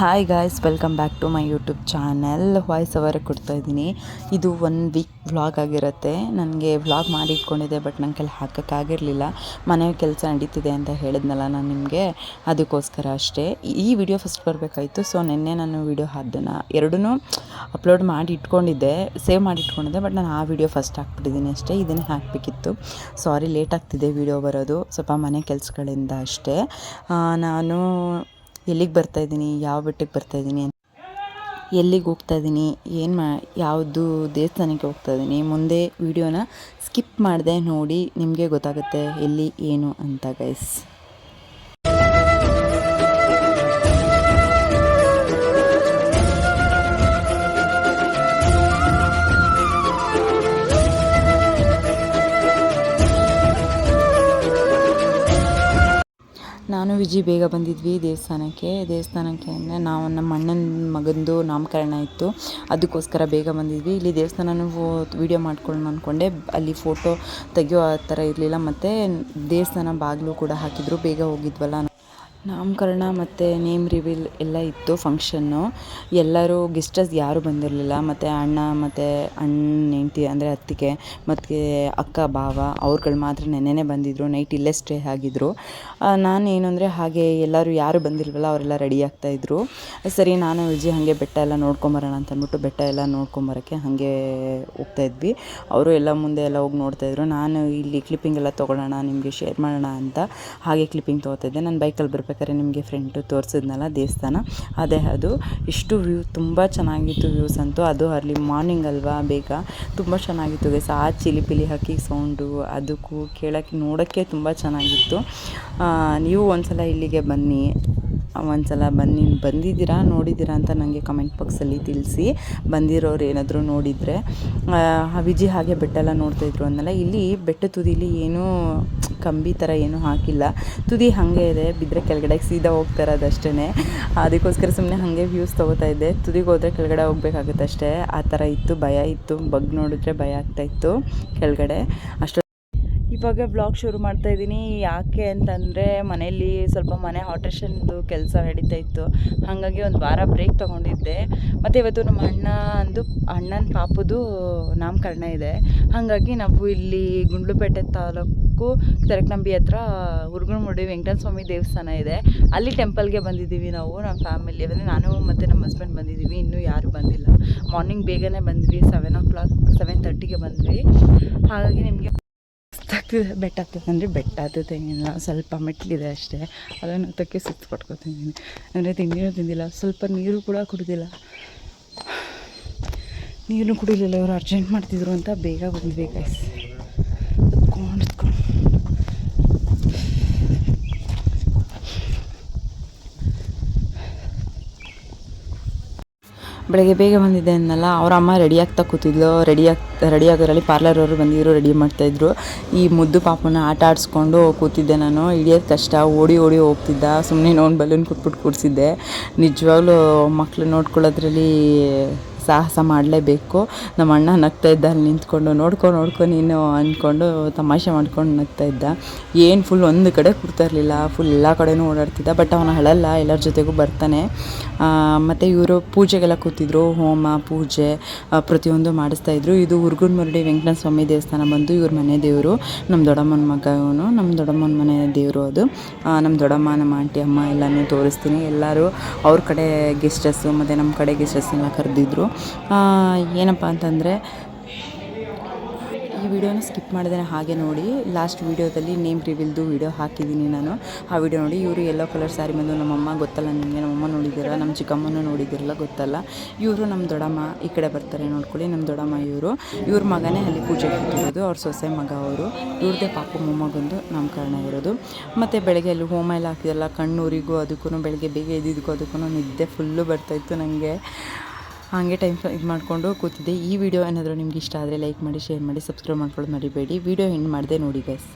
Hi guys welcome back to my YouTube channel voice ಅವರೇ ಕೊಡ್ತಾ ಇದ್ದೀನಿ. ಇದು ಒನ್ ವೀಕ್ ವ್ಲಾಗ್ ಆಗಿರುತ್ತೆ. ನನಗೆ ವ್ಲಾಗ್ ಮಾಡಿ ಇಟ್ಕೊಂಡಿದ್ದೆ ಬಟ್ ನನ್ನ ಕೈಲಿ ಹಾಕೋಕ್ಕಾಗಿರಲಿಲ್ಲ ಮನೆ ಕೆಲಸ ನಡೀತಿದೆ ಅಂತ ಹೇಳಿದ್ನಲ್ಲ ನಾನು ನಿಮಗೆ. ಅದಕ್ಕೋಸ್ಕರ ಅಷ್ಟೇ. ಈ ವಿಡಿಯೋ ಫಸ್ಟ್ ಬರಬೇಕಾಯಿತು. ಸೊ ನಿನ್ನೆ ನಾನು ವಿಡಿಯೋ ಅದನ್ನು ಎರಡೂ ಅಪ್ಲೋಡ್ ಮಾಡಿ ಇಟ್ಕೊಂಡಿದ್ದೆ ಸೇವ್ ಮಾಡಿ ಇಟ್ಕೊಂಡಿದ್ದೆ ಬಟ್ ನಾನು ಆ ವಿಡಿಯೋ ಫಸ್ಟ್ ಹಾಕ್ಬಿಟ್ಟಿದ್ದೀನಿ ಅಷ್ಟೇ. ಇದನ್ನೇ ಹಾಕಬೇಕಿತ್ತು. ಸಾರಿ ಲೇಟ್ ಆಗ್ತಿದೆ ವಿಡಿಯೋ ಬರೋದು. ಸ್ವಲ್ಪ ಮನೆ ಕೆಲಸಗಳಿಂದ ಅಷ್ಟೇ. ನಾನು ಎಲ್ಲಿಗೆ ಬರ್ತಾ ಇದ್ದೀನಿ, ಯಾವ ಬೆಟ್ಟಕ್ಕೆ ಬರ್ತಾ ಇದ್ದೀನಿ ಎಲ್ಲಿಗೆ ಹೋಗ್ತಾ ಇದ್ದೀನಿ, ಏನು ಮಾ, ಯಾವುದು ದೇವಸ್ಥಾನಕ್ಕೆ ಹೋಗ್ತಾ ಇದ್ದೀನಿ, ಮುಂದೆ ವಿಡಿಯೋನ ಸ್ಕಿಪ್ ಮಾಡದೆ ನೋಡಿ, ನಿಮಗೆ ಗೊತ್ತಾಗುತ್ತೆ ಎಲ್ಲಿ, ಏನು ಅಂತ ಗೈಸ್ ವಿಜಿ ಬೇಗ ಬಂದಿದ್ವಿ ದೇವಸ್ಥಾನಕ್ಕೆ. ದೇವಸ್ಥಾನಕ್ಕೆ ಅಂದರೆ ನಾವು ನಮ್ಮ ಅಣ್ಣನ ಮಗಂದು ನಾಮಕರಣ ಇತ್ತು. ಅದಕ್ಕೋಸ್ಕರ ಬೇಗ ಬಂದಿದ್ವಿ. ಇಲ್ಲಿ ದೇವಸ್ಥಾನನೂ ವೀಡಿಯೋ ಮಾಡ್ಕೊಳ್ಳೋಣ ಅಂದ್ಕೊಂಡೆ ಅಲ್ಲಿ ಫೋಟೋ ತೆಗಿಯೋ ಆ ಥರ ಇರಲಿಲ್ಲ. ಮತ್ತು ದೇವಸ್ಥಾನ ಬಾಗಿಲು ಕೂಡ ಹಾಕಿದ್ರು. ಬೇಗ ಹೋಗಿದ್ವಲ್ಲ ನಾಮಕರಣ ಮತ್ತು ನೇಮ್ ರಿವೀಲ್ ಎಲ್ಲ ಇತ್ತು ಫಂಕ್ಷನ್ನು ಎಲ್ಲರೂ ಗೆಸ್ಟಸ್ ಯಾರೂ ಬಂದಿರಲಿಲ್ಲ. ಮತ್ತು ಅಣ್ಣ ಮತ್ತು ಅಣ್ಣ ಹೆಂಡ್ತಿ, ಅಂದರೆ ಅತ್ತಿಗೆ, ಮತ್ತು ಅಕ್ಕ, ಭಾವ ಅವ್ರುಗಳು ಮಾತ್ರ ನೆನ್ನೆನೇ ಬಂದಿದ್ದರು ನೈಟ್ ಇಲ್ಲೇ ಸ್ಟೇ ಆಗಿದ್ದರು ನಾನು ಏನು ಅಂದರೆ ಹಾಗೆ ಎಲ್ಲರೂ ಯಾರು ಬಂದಿಲ್ವಲ್ಲ, ಅವರೆಲ್ಲ ರೆಡಿ ಆಗ್ತಾಯಿದ್ರು ಸರಿ, ನಾನು ವಿಜಯ್ ಹಾಗೆ ಬೆಟ್ಟ ಎಲ್ಲ ನೋಡ್ಕೊಂಬರೋಣ ಅಂತ ಅಂದ್ಬಿಟ್ಟು ಬೆಟ್ಟ ಎಲ್ಲ ನೋಡ್ಕೊಂಬರೋಕ್ಕೆ ಹಾಗೆ ಹೋಗ್ತಾ ಇದ್ವಿ. ಅವರು ಎಲ್ಲ ಮುಂದೆ ಎಲ್ಲ ಹೋಗಿ ನೋಡ್ತಾಯಿದ್ರು ನಾನು ಇಲ್ಲಿ ಕ್ಲಿಪ್ಪಿಂಗ್ ಎಲ್ಲ ತೊಗೊಳ್ಳೋಣ, ನಿಮಗೆ ಶೇರ್ ಮಾಡೋಣ ಅಂತ ಹಾಗೆ ಕ್ಲಿಪ್ಪಿಂಗ್ ತೊಗೋತಾಯಿದ್ದೆ ನಾನು ಬೈಕಲ್ಲಿ ಬರ್ಬೇಕಾದ್ರೆ ನಿಮಗೆ ಫ್ರೆಂಟು ತೋರಿಸಿದ್ನಲ್ಲ ದೇವಸ್ಥಾನ, ಅದೇ ಅದು. ಇಷ್ಟು ವ್ಯೂ ತುಂಬ ಚೆನ್ನಾಗಿತ್ತು ವ್ಯೂಸ್ ಅಂತೂ. ಅದು ಅರ್ಲಿ ಮಾರ್ನಿಂಗ್ ಅಲ್ವಾ ಬೇಗ? ತುಂಬ ಚೆನ್ನಾಗಿತ್ತು ಗೈಸ್ ಆ ಚಿಲಿ ಪಿಲಿ ಹಾಕಿ ಸೌಂಡು ಅದಕ್ಕೂ ಕೇಳೋಕ್ಕೆ, ನೋಡೋಕ್ಕೆ ತುಂಬ ಚೆನ್ನಾಗಿತ್ತು. ನೀವು ಒಂದ್ಸಲ ಇಲ್ಲಿಗೆ ಬನ್ನಿ. ಒಂದ್ಸಲ ಬನ್ನಿ. ಬಂದಿದ್ದೀರಾ, ನೋಡಿದ್ದೀರಾ ಅಂತ ನನಗೆ ಕಮೆಂಟ್ ಬಾಕ್ಸಲ್ಲಿ ತಿಳಿಸಿ. ಬಂದಿರೋರು ಏನಾದರೂ ನೋಡಿದರೆ. ವಿಜಿ ಹಾಗೆ ಬೆಟ್ಟ ಎಲ್ಲ ನೋಡ್ತಾಯಿದ್ರು ಅಂದಲ್ಲ ಇಲ್ಲಿ ಬೆಟ್ಟ ತುದಿಲಿ ಏನೂ ಕಂಬಿ ಥರ ಏನೂ ಹಾಕಿಲ್ಲ. ತುದಿ ಹಾಗೆ ಇದೆ ಬಿದ್ದರೆ ಕೆಳಗಡೆ ಸೀದಾ ಹೋಗ್ತಾ ಇರೋದಷ್ಟೇ ಅದಕ್ಕೋಸ್ಕರ ಸುಮ್ಮನೆ ಹಾಗೆ ವ್ಯೂಸ್ ತೊಗೋತಾ ಇದ್ದೆ. ತುದಿಗೆ ಹೋದರೆ ಕೆಳಗಡೆ ಹೋಗ್ಬೇಕಾಗುತ್ತೆ ಅಷ್ಟೇ. ಆ ಥರ ಇತ್ತು, ಭಯ ಇತ್ತು. ಬಗ್ ನೋಡಿದ್ರೆ ಭಯ ಆಗ್ತಾಯಿತ್ತು ಕೆಳಗಡೆ. ಅಷ್ಟು ಇವಾಗ ಬ್ಲಾಗ್ ಶುರು ಮಾಡ್ತಾ ಇದ್ದೀನಿ. ಯಾಕೆ ಅಂತಂದರೆ, ಮನೆಯಲ್ಲಿ ಸ್ವಲ್ಪ ಮನೆ ಆಲ್ಟ್ರೇಷನ್ದು ಕೆಲಸ ನಡೀತಾ ಇತ್ತು. ಹಾಗಾಗಿ ಒಂದು ವಾರ ಬ್ರೇಕ್ ತೊಗೊಂಡಿದ್ದೆ. ಮತ್ತು ಇವತ್ತು ನಮ್ಮ ಅಣ್ಣ ಅಂದು ಅಣ್ಣನ ಪಾಪದು ನಾಮಕರಣ ಇದೆ. ಹಾಗಾಗಿ ನಾವು ಇಲ್ಲಿ ಗುಂಡ್ಲುಪೇಟೆ ತಾಲೂಕು ತೆರಕನಂಬಿ ಹತ್ರ ಉರ್ಗುಣಮುಡಿ ವೆಂಕಟನ ಸ್ವಾಮಿ ದೇವಸ್ಥಾನ ಇದೆ. ಅಲ್ಲಿ ಟೆಂಪಲ್ಗೆ ಬಂದಿದ್ದೀವಿ ನಾವು, ನಮ್ಮ ಫ್ಯಾಮಿಲಿ. ಅಂದರೆ ನಾನು ಮತ್ತು ನಮ್ಮ ಹಸ್ಬೆಂಡ್ ಬಂದಿದ್ದೀವಿ, ಇನ್ನೂ ಯಾರು ಬಂದಿಲ್ಲ. ಮಾರ್ನಿಂಗ್ ಬೇಗನೆ ಬಂದ್ವಿ ಸೆವೆನ್ ಓ ಕ್ಲಾಕ್ ಸೆವೆನ್ ತರ್ಟಿಗೆ ಬಂದ್ವಿ. ಹಾಗಾಗಿ ನಿಮಗೆ ಆಗ್ತಿದೆ. ಬೆಟ್ಟ ಆಗ್ತದೆ ಅಂದರೆ ಬೆಟ್ಟ ಏನಿಲ್ಲ ಸ್ವಲ್ಪ ಮೆಟ್ಲಿದೆ ಅಷ್ಟೇ. ಅದನ್ನು ಹತ್ತಕ್ಕೆ ಸುತ್ತ ಪಟ್ಕೊತಿದ್ದೀನಿ ಅಂದರೆ ತಿಂಡಿನೂ ತಿಂದಿಲ್ಲ. ಸ್ವಲ್ಪ ನೀರು ಕೂಡ ಕುಡಿದಿಲ್ಲ. ನೀರು ಕುಡಿಲಿಲ್ಲ. ಇವರು ಅರ್ಜೆಂಟ್ ಮಾಡ್ತಿದ್ರು ಅಂತ ಬೇಗ ಬಂದ್ವಿ ಬೆಳಗ್ಗೆ ಬೇಗ ಬಂದಿದ್ದೆ ಅಂದಲ್ಲ ಅವ್ರ ಅಮ್ಮ ರೆಡಿ ಆಗ್ತಾ ಕೂತಿದ್ಲು. ರೆಡಿ ರೆಡಿ ಆಗೋದ್ರಲ್ಲಿ ಪಾರ್ಲರ್ ಅವರು ಬಂದಿದ್ರು ರೆಡಿ ಮಾಡ್ತಾಯಿದ್ರು ಈ ಮುದ್ದು ಪಾಪನ ಆಟ ಆಡಿಸ್ಕೊಂಡು ಕೂತಿದ್ದೆ ನಾನು. ಹಿಡಿಯೋದು ಕಷ್ಟ. ಓಡಿ ಓಡಿ ಹೋಗ್ತಿದ್ದ. ಸುಮ್ಮನೆ ನೋನ್ ಬಲೂನ್ ಕೊಟ್ಬಿಟ್ಟು ಕೂಡಿಸಿದ್ದೆ ನಿಜವಾಗ್ಲೂ ಮಕ್ಕಳು ನೋಡ್ಕೊಳ್ಳೋದ್ರಲ್ಲಿ ಸಾಹಸ ಮಾಡಲೇಬೇಕು. ನಮ್ಮ ಅಣ್ಣ ನಗ್ತಾ ಇದ್ದ, ಅಲ್ಲಿ ನಿಂತ್ಕೊಂಡು ನೋಡ್ಕೊ ನೋಡ್ಕೊ ನೀನು ಅಂದ್ಕೊಂಡು ತಮಾಷೆ ಮಾಡ್ಕೊಂಡು ನಗ್ತಾ ಇದ್ದ. ಏನು ಫುಲ್ ಒಂದು ಕಡೆ ಕೂರ್ತಾ ಇರಲಿಲ್ಲ ಫುಲ್ ಎಲ್ಲ ಕಡೆನೂ ಓಡಾಡ್ತಿದ್ದ ಬಟ್ ಅವನು ಹೇಳಲ್ಲ, ಎಲ್ಲರ ಜೊತೆಗೂ ಬರ್ತಾನೆ. ಮತ್ತು ಇವರು ಪೂಜೆಗೆಲ್ಲ ಕೂತಿದ್ರು, ಹೋಮ, ಪೂಜೆ ಪ್ರತಿಯೊಂದು ಮಾಡಿಸ್ತಾ ಇದ್ರು. ಇದು ಹುರ್ಗುನ್ಮರಡಿ ವೆಂಕಟೇಶ್ವರ ಸ್ವಾಮಿ ದೇವಸ್ಥಾನ ಬಂದು ಇವ್ರ ಮನೆ ದೇವರು. ನಮ್ಮ ದೊಡ್ಡಮ್ಮನ ಮಗ ಇವನು, ನಮ್ಮ ದೊಡ್ಡಮ್ಮನ ಮನೆ ದೇವರು ಅದು. ನಮ್ಮ ದೊಡ್ಡಮ್ಮ, ನಮ್ಮ ಆಂಟಿ, ಅಮ್ಮ ಎಲ್ಲನೂ ತೋರಿಸ್ತೀನಿ. ಎಲ್ಲರೂ ಅವ್ರ ಕಡೆ ಗೆಸ್ಟಸ್ಸು ಮತ್ತು ನಮ್ಮ ಕಡೆ ಗೆಸ್ಟಸ್ನೆಲ್ಲ ಕರೆದಿದ್ರು. ಏನಪ್ಪ ಅಂತಂದರೆ, ಈ ವಿಡಿಯೋನ ಸ್ಕಿಪ್ ಮಾಡಿದ್ರೆ ಹಾಗೆ ನೋಡಿ, ಲಾಸ್ಟ್ ವೀಡಿಯೋದಲ್ಲಿ ನೇಮ್ ರಿವೀಲ್ದು ವೀಡಿಯೋ ಹಾಕಿದ್ದೀನಿ ನಾನು. ಆ ವಿಡಿಯೋ ನೋಡಿ, ಇವರು ಎಲ್ಲೋ ಕಲರ್ ಸ್ಯಾರಿ ಬಂದು ನಮ್ಮಮ್ಮ ಗೊತ್ತಲ್ಲ ನಿಮಗೆ, ನಮ್ಮಮ್ಮ ನೋಡಿದ್ದೀರ, ನಮ್ಮ ಚಿಕ್ಕಮ್ಮನೂ ನೋಡಿದಿರಲ್ಲ, ಗೊತ್ತಲ್ಲ. ಇವರು ನಮ್ಮ ದೊಡ್ಡಮ್ಮ ಈ ಕಡೆ ಬರ್ತಾರೆ ನೋಡ್ಕೊಳ್ಳಿ, ನಮ್ಮ ದೊಡ್ಡಮ್ಮ ಇವರು. ಇವ್ರ ಮಗನೇ ಅಲ್ಲಿ ಪೂಜೆ ಕೂತಿರೋದು ಅವ್ರ ಸೊಸೆ ಮಗ ಅವರು. ಇವ್ರದ್ದೇ ಪಾಪು ಮೊಮ್ಮಗಂದು ನಾಮಕರಣ ಇರೋದು. ಮತ್ತು ಬೆಳಗ್ಗೆ ಅಲ್ಲಿ ಹೋಮ ಎಲ್ಲ ಹಾಕಿದಲ್ಲ ಕಣ್ಣೂರಿಗೂ ಅದಕ್ಕೂ ಬೆಳಗ್ಗೆ ಬೇಗ ಎದ್ದಿದ್ದಕ್ಕೂ ಅದಕ್ಕೂ ನಿದ್ದೆ ಫುಲ್ಲು ಬರ್ತಾಯಿತ್ತು ನನಗೆ ಹಾಗೆ ಟೈಮ್ ಇದು ಮಾಡಿಕೊಂಡು ಕೂತಿದ್ದೆ. ಈ ವಿಡಿಯೋ ಏನಾದರೂ ನಿಮ್ಗೆ ಇಷ್ಟ ಆದರೆ ಲೈಕ್ ಮಾಡಿ, ಶೇರ್ ಮಾಡಿ, ಸಬ್ಸ್ಕ್ರೈಬ್ ಮಾಡ್ಕೊಳ್ಳೋದು ಮರಿಬೇಡಿ. ವಿಡಿಯೋ ಎಂಡ್ ಮಾಡಿದೆ ನೋಡಿ ಗೈಸ್